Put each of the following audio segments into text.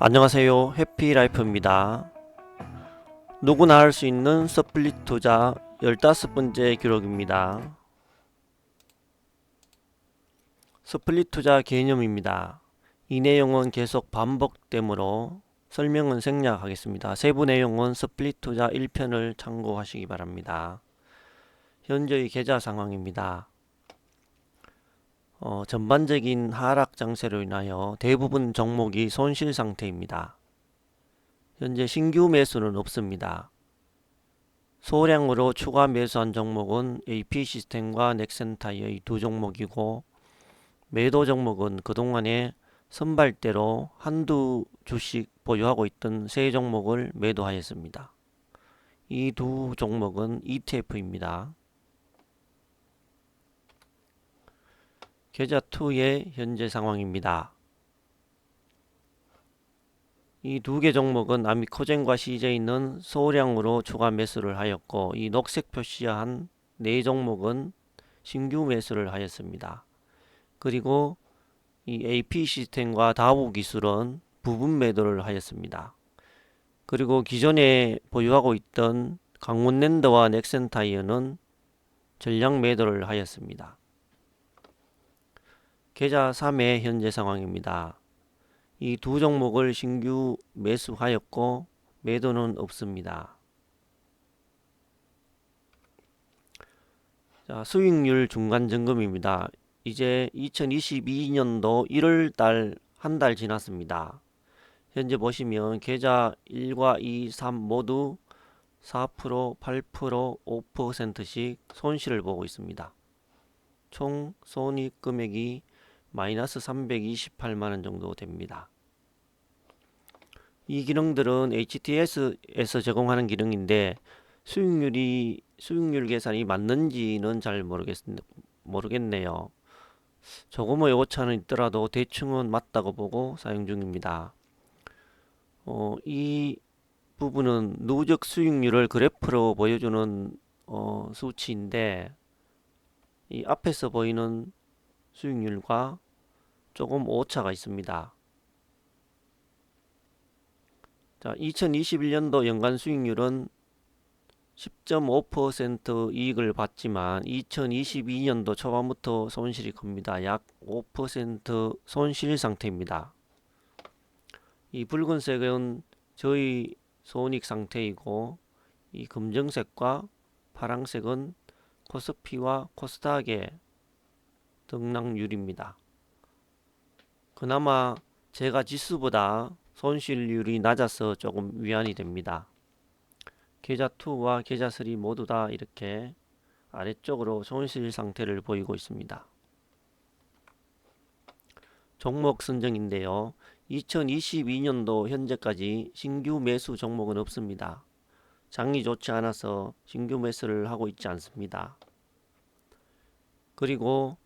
안녕하세요. 해피라이프입니다. 누구나 할 수 있는 서플릿 투자 15번째 기록입니다. 스플릿 투자 개념입니다. 이 내용은 계속 반복되므로 설명은 생략하겠습니다. 세부 내용은 스플릿 투자 1편을 참고하시기 바랍니다. 현재의 계좌 상황입니다. 어, 전반적인 하락 장세로 인하여 대부분 종목이 손실 상태입니다. 현재 신규 매수는 없습니다. 소량으로 추가 매수한 종목은 AP 시스템과 넥센타이의 두 종목이고 매도 종목은 그동안에 선발대로 한두 주씩 보유하고 있던 세 종목을 매도하였습니다. 이 두 종목은 ETF입니다. 계좌 2의 현재 상황입니다. 이 두 개 종목은 아미코젠과 CJ는 소량으로 추가 매수를 하였고 이 녹색 표시한 네 종목은 신규 매수를 하였습니다. 그리고 이 AP 시스템과 다우 기술은 부분 매도를 하였습니다. 그리고 기존에 보유하고 있던 강원랜드와 넥센타이어는 전량 매도를 하였습니다. 계좌 3의 현재 상황입니다. 이 두 종목을 신규 매수하였고 매도는 없습니다. 자, 수익률 중간 점검입니다. 이제 2022년도 1월 달 한 달 지났습니다. 현재 보시면 계좌 1과 2, 3 모두 4%, 8%, 5%씩 손실을 보고 있습니다. 총 손익 금액이 마이너스 328만 원 정도 됩니다. 이 기능들은 HTS에서 제공하는 기능인데 수익률이 수익률 계산이 맞는지는 잘 모르겠, 모르겠네요. 조금의 오차는 있더라도 대충은 맞다고 보고 사용 중입니다. 어, 이 부분은 누적 수익률을 그래프로 보여주는 어, 수치인데 이 앞에서 보이는 수익률과 조금 오차가 있습니다. 자, 2021년도 연간 수익률은 10.5% 이익을 받지만 2022년도 초반부터 손실이 큽니다. 약 5% 손실 상태입니다. 이 붉은색은 저희 손익 상태이고 이 검정색과 파랑색은 코스피와 코스닥의 등락률입니다. 그나마 제가 지수보다 손실률이 낮아서 조금 위안이 됩니다. 계좌 2와 계좌 3 모두 다 이렇게 아래쪽으로 손실 상태를 보이고 있습니다. 종목 선정인데요. 2022년도 현재까지 신규 매수 종목은 없습니다. 장이 좋지 않아서 신규 매수를 하고 있지 않습니다. 그리고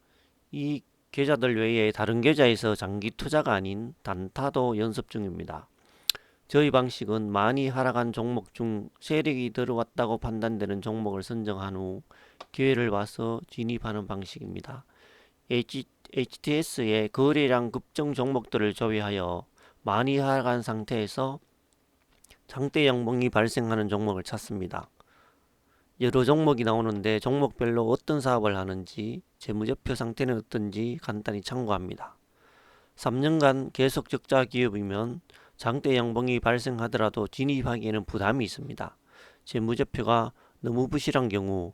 이 계좌들 외에 다른 계좌에서 장기 투자가 아닌 단타도 연습 중입니다. 저희 방식은 많이 하락한 종목 중 세력이 들어왔다고 판단되는 종목을 선정한 후 기회를 봐서 진입하는 방식입니다. HTS의 거래량 급증 종목들을 조회하여 많이 하락한 상태에서 장대 양봉이 발생하는 종목을 찾습니다. 여러 종목이 나오는데 종목별로 어떤 사업을 하는지 재무제표 상태는 어떤지 간단히 참고합니다. 3년간 계속 적자 기업이면 장대 양봉이 발생하더라도 진입하기에는 부담이 있습니다. 재무제표가 너무 부실한 경우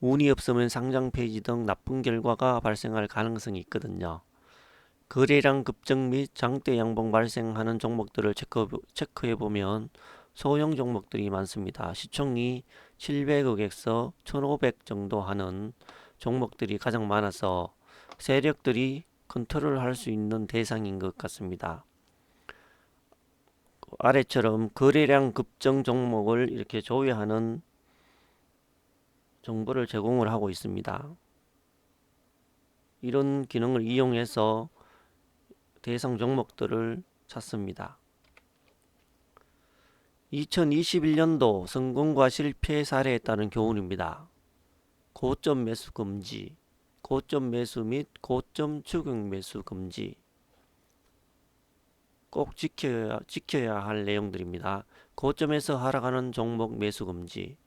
운이 없으면 상장 폐지 등 나쁜 결과가 발생할 가능성이 있거든요. 거래량 급증 및 장대 양봉 발생하는 종목들을 체크, 체크해 보면 소형 종목들이 많습니다. 시총이 700억에서 1500 정도 하는 종목들이 가장 많아서 세력들이 컨트롤 할 수 있는 대상인 것 같습니다. 아래처럼 거래량 급증 종목을 이렇게 조회하는 정보를 제공을 하고 있습니다. 이런 기능을 이용해서 대상 종목들을 찾습니다. 2021년도 성공과 실패 사례에 따른 교훈입니다. 고점 매수 금지, 고점 매수 및 고점 추격 매수 금지. 꼭 지켜야, 지켜야 할 내용들입니다. 고점에서 하락하는 종목 매수 금지.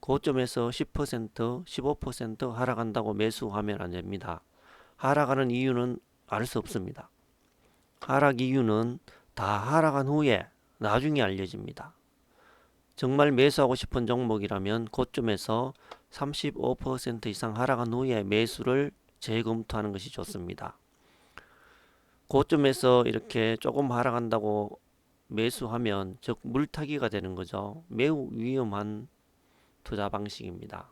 고점에서 10%, 15% 하락한다고 매수하면 안 됩니다. 하락하는 이유는 알 수 없습니다. 하락 이유는 다 하락한 후에 나중에 알려집니다. 정말 매수하고 싶은 종목이라면 고점에서 35% 이상 하락한 후에 매수를 재검토하는 것이 좋습니다. 고점에서 이렇게 조금 하락한다고 매수하면 즉 물타기가 되는 거죠. 매우 위험한 투자 방식입니다.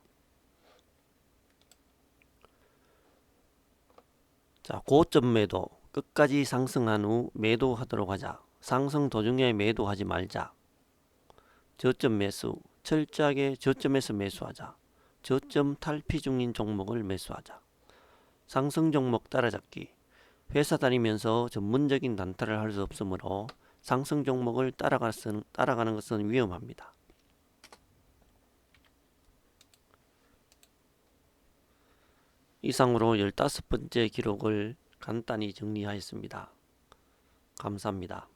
자, 고점 매도 끝까지 상승한 후 매도하도록 하자. 상승 도중에 매도하지 말자. 저점 매수 철저하게 저점에서 매수하자. 저점 탈피 중인 종목을 매수하자. 상승 종목 따라잡기 회사 다니면서 전문적인 단타를 할 수 없으므로 상승 종목을 따라가는, 따라가는 것은 위험합니다. 이상으로 15번째 기록을 간단히 정리하였습니다. 감사합니다.